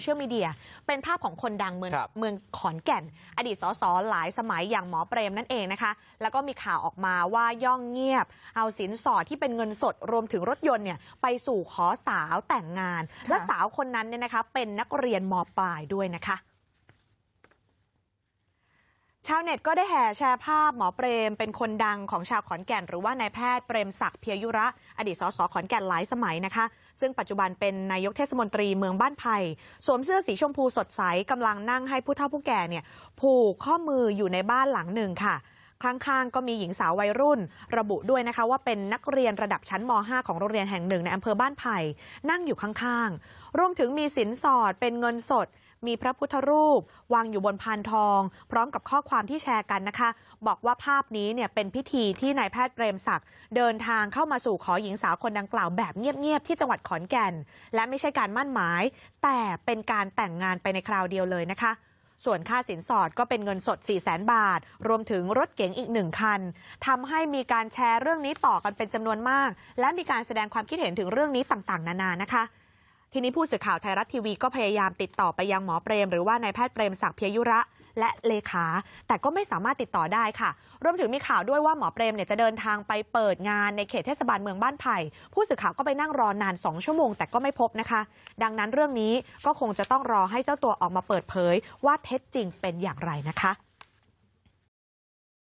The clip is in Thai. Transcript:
เชียลมีเดียเป็นภาพของคนดังเมืองครับเมืองขอนแก่น อดีตสสหลายสมัยอย่างหมอเปรมนั่นเองนะคะ แล้วก็มีข่าวออกมาว่าย่องเงียบ เอาสินสอดที่เป็นเงินสดรวมถึงรถยนต์เนี่ยไปสู่ขอสาวแต่งงาน และสาวคนนั้นเนี่ยนะคะเป็นนักเรียนมปลายด้วยนะคะชาวเน็ตก็ได้แห่แชร์ภาพหมอเปรม เป็นคนดังของชาวขอนแก่น หรือว่านายแพทย์เปรมศักดิ์เพียยุระ อดีตสสขอนแก่นหลายสมัยนะคะ ซึ่งปัจจุบันเป็นนายกเทศมนตรีเมืองบ้านไผ่สวมเสื้อสีชมพูสดใสกำลังนั่งให้ผู้เฒ่าผู้แก่เนี่ยผูกข้อมืออยู่ในบ้านหลังหนึ่งค่ะ ข้างๆ ก็มีหญิงสาววัยรุ่น ระบุด้วยนะคะว่าเป็นนักเรียนระดับชั้นม .5 ของโรงเรียนแห่งหนึ่งในอำเภอบ้านไผ่นั่งอยู่ข้างๆ รวมถึงมีสินสอดเป็นเงินสด มีพระพุทธรูป วางอยู่บนพานทอง พร้อมกับข้อความที่แชร์กันนะคะ บอกว่าภาพนี้เนี่ยเป็นพิธีที่นายแพทย์เปรมศักดิ์เดินทางเข้ามาสู่ขอหญิงสาวคนดังกล่าวแบบเงียบๆที่จังหวัดขอนแก่น และไม่ใช่การมั่นหมาย แต่เป็นการแต่งงานไปในคราวเดียวเลยนะคะ ส่วนค่าสินสอดก็เป็นเงินสด4 0 0แสนบาท รวมถึงรถเก๋งอีกหนึ่งคันทำให้มีการแชร์เรื่องนี้ต่อกันเป็นจำนวนมาก และมีการแสดงความคิดเห็นถึงเรื่องนี้ต่างๆ นานานะคะ ทีนี้ผู้สื่อข่าวไทยรัฐทีวีก็พยายามติดต่อไปยังหมอเปรมหรือว่านายแพทย์เปรมศักดิ์เพียยุระและเลขาแต่ก็ไม่สามารถติดต่อได้ค่ะ รวมถึงมีข่าวด้วยว่าหมอเปรมเนี่ยจะเดินทางไปเปิดงานในเขตเทศบาลเมืองบ้านไผ่ผู้สื่อข่าวก็ไปนั่งรอนาน 2 ชั่วโมงแต่ก็ไม่พบนะคะ ดังนั้นเรื่องนี้ก็คงจะต้องรอให้เจ้าตัวออกมาเปิดเผย ว่าเท็จจริงเป็นอย่างไรนะคะ